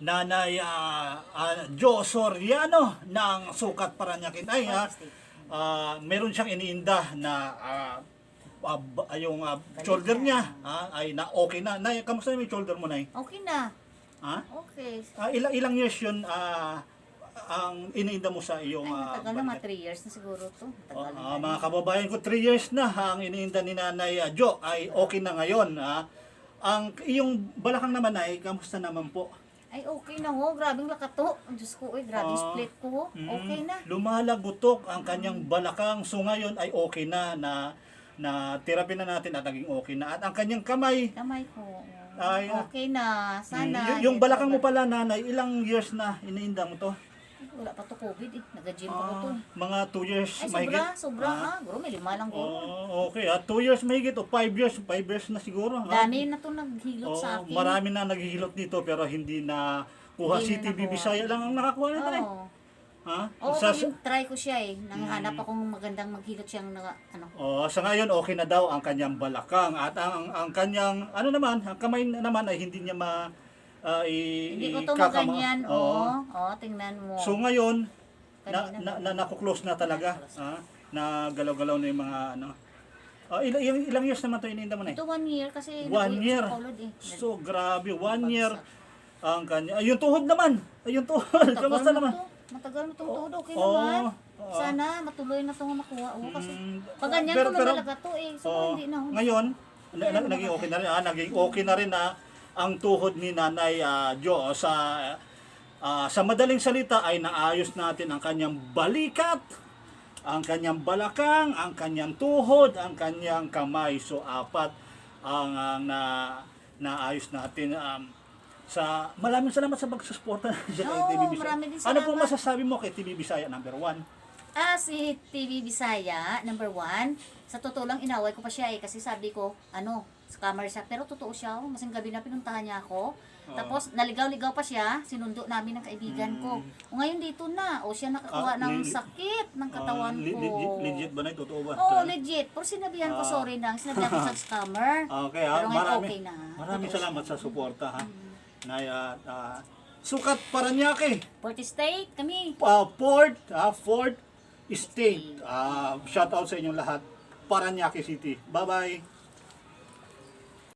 Nanay ah, ah, Jo Soriano ng Sukat Paranaque. Ay, ah, ah, meron siyang iniinda na ah, ba- yung ah, shoulder niya ah, ay na okay na. Nay, kamusta yung shoulder mo, Nay? Okay na. Ha? Okay. Ah, ilang ilang years yun ah, ang iniinda mo sa iyong Ay, matagal na, mga balikat? 3 years na siguro to. Matagal ah, na. mga kababayan ko, 3 years na ang iniinda ni Nanay ah, Jo ay okay na ngayon. ah. ang iyong balakang naman ay kamusta naman po? Ay, okay na ho. Grabing lakato. Ang Diyos ko, eh. Grabe Ah. split ko ho. Mm, Okay na. Lumalagutok ang kanyang balakang. So ngayon ay okay na na na therapy na natin at naging okay na. At ang kanyang kamay, Kamay ko. Ay, ah. okay na. mm, Sana. y- yung balakang mo pala nanay, ilang years na iniinda mo to? Wala pa to COVID eh. Nag-gym pa ko to. Ah, mga 2 years Ay, mahigit. sobra. Sobra Ah, ha. Guro, may lima lang guro. Oh, okay ah. 2 years mahigit o 5 years, 5 years na siguro. ah. Dami na to naghilot Oh, sa akin. marami na naghihilot dito pero hindi na kuha Hindi na nakuha. Bisaya lang ang nakakuha nito eh. Oo. Ha? Oo, Sa, try ko siya eh. Nanghanap Mm. akong magandang maghilot siyang na, ano. oh, sa ngayon okay na daw ang kanyang balakang at ang ang kanyang ano naman, ang kamay naman ay hindi niya ma ah, i, Hindi ko to ikakama- maganyan. Oo. Oo. Oo, tingnan mo. So ngayon na, Kanina na, na nakuklose na talaga. Ha? Na galaw-galaw na yung mga ano. Ah, ilang, ilang, ilang years naman to iniinda mo na eh? Ito one year kasi One nag- year. Paulod eh. So grabe, one year ang kanya. Ay, yung tuhod naman. Ay, yung tuhod. Matagal Kamusta na naman? to. Matagal na itong tuhod. Okay Oo. naman. Oo. Sana matuloy na itong makuha. Oo, kasi Mm, pag ganyan pero- ko pero- lumalaga to eh. So Oo. hindi na. Ngayon, na, na- naging okay na rin. Ah, naging okay na rin ah, ang tuhod ni Nanay ah, Jo sa ah, sa madaling salita ay naayos natin ang kanyang balikat, ang kanyang balakang, ang kanyang tuhod, ang kanyang kamay. So apat ang, ang na naayos natin um, sa maraming salamat sa pagsusuporta kay Oo, TV Bisaya. Ano po masasabi mo kay TV Bisaya number one? Ah, si TV Bisaya, number one. Sa totoo lang, inaway ko pa siya eh. Kasi sabi ko, ano, scammer siya. Pero totoo siya. Oh. Masing gabi na pinuntahan niya ako. Oo. Tapos, naligaw-ligaw pa siya. Sinundo namin ng kaibigan ko. O ngayon dito na. O siya nakakuha Hmm. Ah, ng li- sakit ng katawan Ah, ko. legit, legit ba na? Totoo ba? Oo, legit. Pero sinabihan ko, Ah. sorry nang. Sinabihan ko sa scammer. Okay, ha? Pero ngayon Marami, okay na. maraming Totoo salamat sa suporta ha. Na ah, ah, sukat Paranaque, Port State, kami. uh, Port, ah, Fort State. Ah, shout out sa inyong lahat. Paranaque City. Bye-bye.